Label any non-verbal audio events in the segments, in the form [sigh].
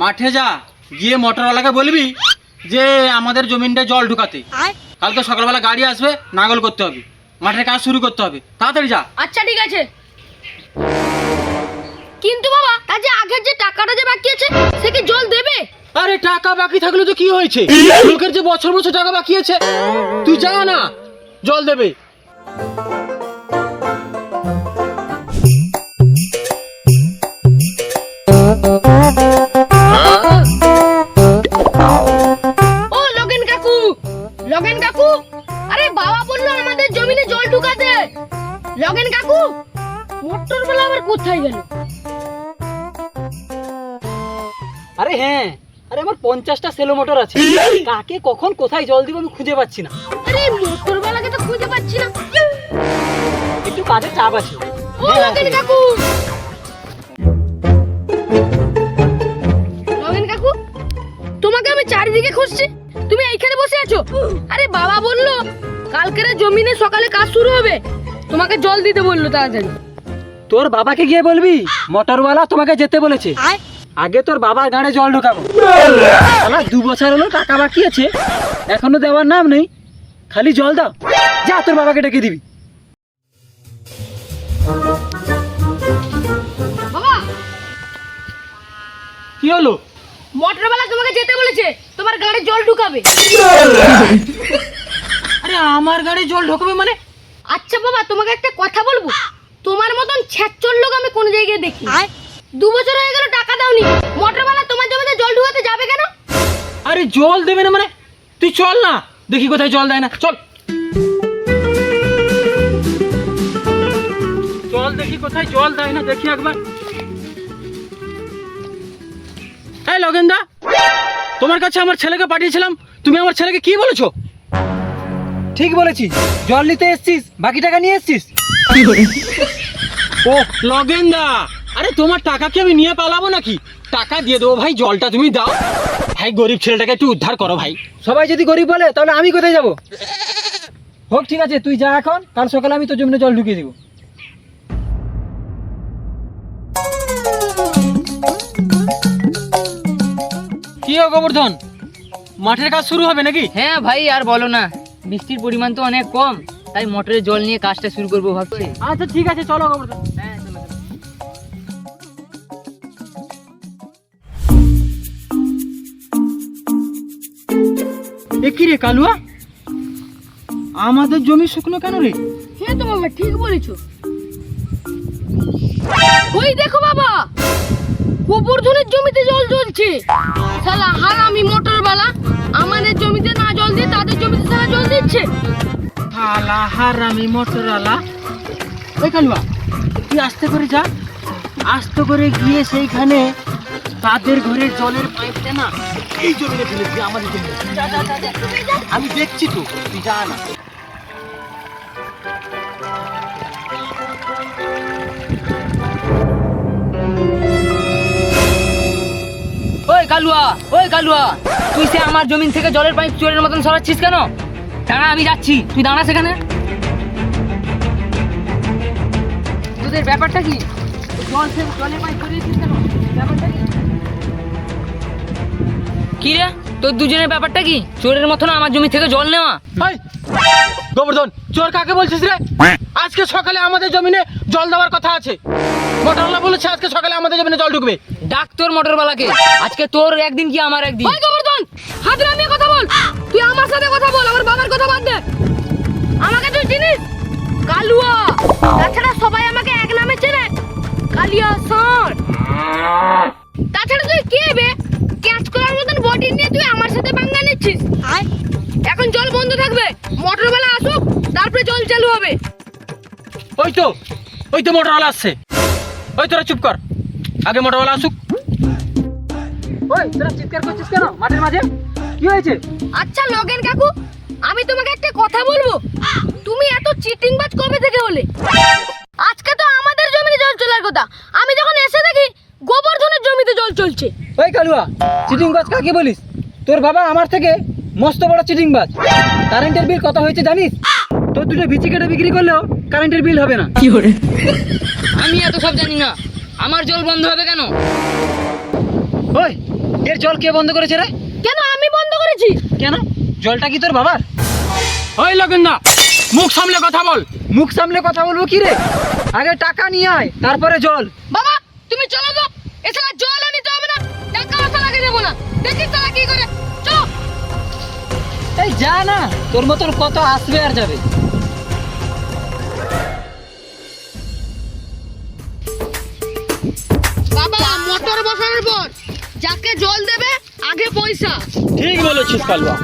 মাঠে যা গিয়ে মোটরওয়ালাকে বলবি যে আমাদের জমিনটা জল ঢুকাতে। কালকে সকালবেলা গাড়ি আসবে নাগল করতে হবে। মাঠের কাজ শুরু করতে হবে। তাড়াতাড়ি যা। আচ্ছা ঠিক আছে। কিন্তু বাবা তার যে আগের যে টাকাটা যে বাকি আছে সে কি জল দেবে? আরে টাকা বাকি থাকলে তো কি হয়েছে? লোকের যে বছর বছর টাকা বাকি আছে তুই যা না জল দেবে। ও কোথায় গেল? আরে হ্যাঁ আরে আমার পঞ্চাশটা সেলো মোটর আছে। কাকে কখন কোথায় জল দিব আমি খুঁজে পাচ্ছি না। আরে তো খুঁজে পাচ্ছি না। একটু কাজের চাপ আছে। ও লগেন কাকু। লগেন কাকু তোমাকে আমি চারিদিকে খুঁজছি। তুমি এইখানে বসে আছো? আরে বাবা বলল কালকের জমিনে সকালে কাজ শুরু হবে। তোমাকে জল দিতে বলল তাড়াতাড়ি। তোর বাবাকে গিয়ে বলবি মোটরওয়ালা তোমাকে যেতে বলেছে। আগে তোর বাবার গাড়ে জল ঢোকাবো। আমার দু বছর হলো টাকা বাকি আছে এখনও দেওয়ার নাম নেই খালি জল দাও। যা তোর বাবাকে ডেকে দিবি। কি হলো? মোটরওয়ালা তোমাকে যেতে বলেছে তোমার গাড়ি জল ঢুকাবে। আরে আমার গাড়ি জল ঢোকাবে মানে? আচ্ছা বাবা তোমাকে একটা কথা বলব তোমার মতন ছ্যাচর লোক আমি কোন জায়গায় দেখি। দু বছর হয়ে গেল টাকা দাওনি। মোটরওয়ালা তোমার জমিতে জল ঢুকাতে যাবে কেন? আরে জল দেবে না মানে? তুই চল না। দেখি কোথায় জল দেয় না। চল। চল দেখি কোথায় জল দেয় না। দেখি একবার। এই লগেন্দা তোমার কাছে আমার ছেলেকে পাঠিয়েছিলাম। তুমি আমার ছেলেকে কি বলেছ? ঠিক বলেছি জল নিতে এসছিস বাকি টাকা নিয়ে এসছিস। [laughs] ও লগেন্দা আরে তোমার টাকা কি আমি নিয়ে পালাবো নাকি? টাকা দিয়ে দেবো ভাই জলটা তুমি দাও। ভাই গরিব ছেলেটাকে একটু উদ্ধার করো ভাই। সবাই যদি গরিব বলে তাহলে আমি কোথায় যাব? হোক ঠিক আছে তুই যা এখন কাল সকালে আমি তোর জমিনে জল ঢুকিয়ে দিব। কি ও গোবর্ধন? মাঠের কাজ শুরু হবে নাকি? হ্যাঁ ভাই আর বলো না। বৃষ্টির পরিমাণ তো অনেক কম তাই মোটরের জল নিয়ে কাজটা শুরু করব ভাবছি। আচ্ছা ঠিক আছে চলো গোবর্ধন। এ কি রে কালুয়া? আমাদের জমি শুকনো কেন রে? হ্যাঁ তো বাবা ঠিক বলেছ। ওই দেখো বাবা গোবর্ধনের জমিতে জল জ্বলছে। শালা হারামি মোটরওয়ালা আমাদের জমিতে না জল দিয়ে তাদের জমিতে শালা জল দিচ্ছে। হালা হারামি মোটরালা ওই কালুয়া তুই আস্তে করে যা। আস্তে করে গিয়ে সেইখানে তাদের ঘরের জলের পাইপটা না এই জমিতে ফেলে দিবি আমাদের যা। আমি দেখছি তো তুই যা না। ওই কালুয়া ওই কালুয়া তুই সে আমার জমিন থেকে জলের পাইপ চোরের মতন সরাচ্ছিস কেন? দাঁড়া আমি যাচ্ছি তুই দাঁড়া সেখানে। তোদের ব্যাপারটা কি? জল সে জলের পাইপ চড়িয়েছিস কেন? ব্যাপারটা কি? কি রে? তোর দুজনের ব্যাপারটা কি? চোরের মতন আমার জমি থেকে জল নেওয়া? গোবর্ধন চোর কাকে বলছিস রে? আজকে সকালে আমাদের জমিনে জল দেওয়ার কথা আছে। মোটরওয়ালা বলেছে আজকে সকালে আমাদের জমিনে জল ঢুকবে। ডাক তোর মোটরওয়ালাকে। আজকে তোর একদিন কি আমার একদিন? গোবর্ধন হাত নামিয়ে কথা বল। তুই আমার সাথে কথা বল আমার বাবার কথা বাদ দে। আমাকে তুই চিনিস? কালুয়া। তাছাড়া সবাই আমাকে এক নামে চেনে। কালিয়া সার তাছাড়া তুই কে বে? ক্যাচ করার মতন বডি নিয়ে তুই আমার সাথে পাঙ্গা নিচ্ছিস? এখন জল বন্ধ থাকবে মোটরওয়ালা আসুক তারপরে জল চালু হবে। ওই তো ওই তো মোটরওয়ালা আসছে। ওই তোরা চুপ কর। আগে মোটরওয়ালা আসুক। ওই তোরা চিৎকার করছিস কেন? মাঠের মাঝে? কি হয়েছে? আচ্ছা লগেন কাকু আমি তোমাকে একটা কথা বলব। তুমি এত চিটিং বাজ কবে থেকে হলে? আজকে তো আমাদের জমিতে জল চলার কথা। আমি যখন এসে দেখি গোবর্ধনের জমিতে জল চলছে। ওই কালুয়া চিটিং বাজ কাকে বলিস? তোর বাবা আমার থেকে মস্ত বড় চিটিং বাজ কারেন্টের বিল কত হয়েছে জানিস? তোর দুটো বিচি কেটে বিক্রি করলেও কারেন্টের বিল হবে না। কি করে? আমি এত সব জানি না। আমার জল বন্ধ হবে কেন? ওই এর জল কে বন্ধ করেছে রে? কেন আমি বন্ধ করেছি? কেন? জলটা কি তোর বাবার? ওই লগেন্দা মুখ সামলে কথা বল। মুখ সামলে কথা বলব কি রে? আগে টাকা নিয়ে আয় তারপরে জল। বাবা তুমি চলো তো এছাড়া জল নিতে হবে না। তারা কি করে। চলো এই যা না তোর মতন কত আসবে আর যাবে। বাবা মোটর বসানোর পর যাকে জল দেবে আগে পয়সা। ঠিক বলেছিস কালুয়া।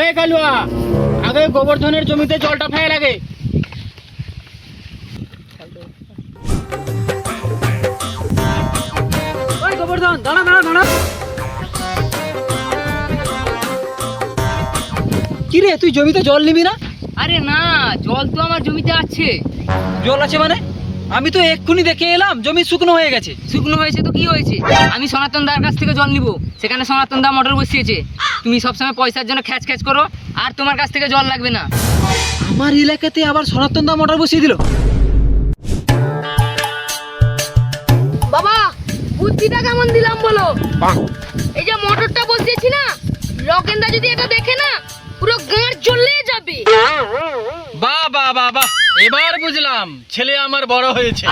এই কালুয়া আগে গোবর্ধনের জমিতে জলটা ফেলে লাগে দাঁড়া দাঁড়া দাঁড়া। কি রে তুই জমিতে জল নিবি না? আরে না জল তো আমার জমিতে আছে। জল আছে মানে? আমি তো এক্ষুনি দেখে এলাম জমি শুকনো হয়ে গেছে। শুকনো হয়েছে তো কি হয়েছে? আমি সনাতন দার কাছ থেকে জল নিব। সেখানে সনাতন দা মোটর বসিয়েছে। তুমি সবসময় পয়সার জন্য খ্যাচ খ্যাচ করো আর তোমার কাছ থেকে জল লাগবে না। আমার এলাকাতে আবার সনাতন দা মোটর বসিয়ে দিল? বুদ্ধিটা কেমন দিলাম বলো? এই যে মোটরটা বসিয়েছি না লকেন্দা যদি এটা দেখে না পুরো গাঁট জ্বলে যাবে। বাহ বাহ বাহ বাহ। এবার বুঝলাম ছেলে আমার বড় হয়েছে।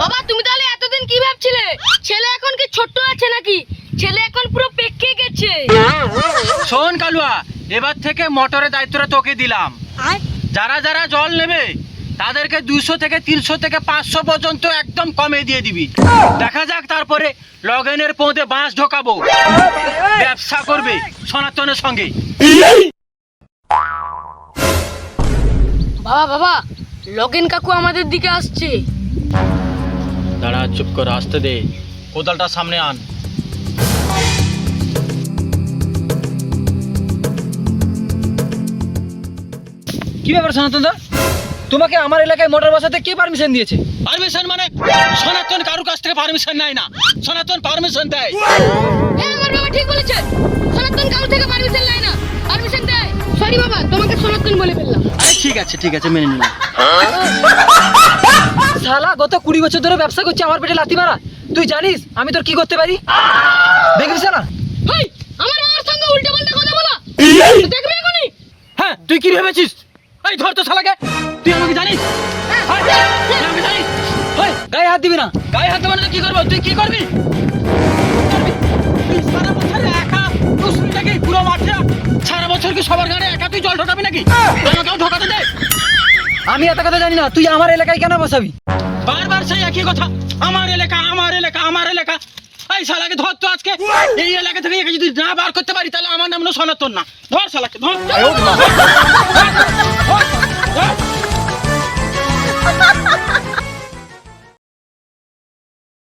বাবা তুমি তাহলে এতদিন কি ভাবছিলে? ছেলে এখন কি ছোট্ট আছে নাকি? ছেলে এখন পুরো পেকে গেছে। শোন কালুয়া এবার থেকে মোটরের দায়িত্বটা তোকে দিলাম। যারা যারা জল নেবে তাদেরকে দুশো থেকে তিনশো থেকে পাঁচশো পর্যন্ত একদম কমে দিয়ে দিবি। দেখা যাক তারপরে লগেনের পোঁতে বাঁশ ঢোকাবো। ব্যবসা করবে সনাতনের সঙ্গে। বাবা বাবা লগেন কাকু আমাদের দিকে আসছে। দাঁড়া চুপ করে আসতে দে। কোদালটা সামনে আন। কি ব্যাপার সনাতন দা তোমাকে আমার এলাকায় মোটর বসাতে কে পারমিশন দিয়েছে? পারমিশন মানে সনাতন কারু কাছ থেকে পারমিশন নেয় না। সনাতন পারমিশন দেয়। হ্যাঁ আমার বাবা ঠিক বলেছে সনাতন কারও থেকে পারমিশন নেয় না। পারমিশন দেয়। সরি বাবা তোমাকে সনাতন বলে ফেললাম। আরে ঠিক আছে ঠিক আছে মেনে নিলাম। শালা গত কুড়ি বছর ধরে ব্যবসা করছি আমার পেটে লাথি মারা। তুই জানিস আমি তোর কি করতে পারি? দেখবি শালা? হেই আমার বাবার সঙ্গে উল্টো পাল্টা কথা বলা। দেখবে এখনই? হ্যাঁ তুই কি ভেবেছিস? এই ধর তো শালাকে। তুই আমাকে জানিস? হ্যাঁ, জানিস? গায়ে হাত দিবি না। গায়ে হাত দেবো না কি করব? তুই কি করবি? সারা বছর একা পুরো মাঠে সারা বছর কি সবার গাড়ি একা তুই জল ঢোকাবি নাকি? ঢোকাতে আমি এত কথা জানি না তুই আমার এলাকায় কেন বসাবি? বারবার সেই একই কথা। আমার এলাকা আমার এলাকা আমার এলাকা। এই শালাকে ধর তো আজকে। এই এলাকা থেকে যদি না বার করতে পারি তাহলে আমার নাম সনাতন না। ধর শালাকে ধর।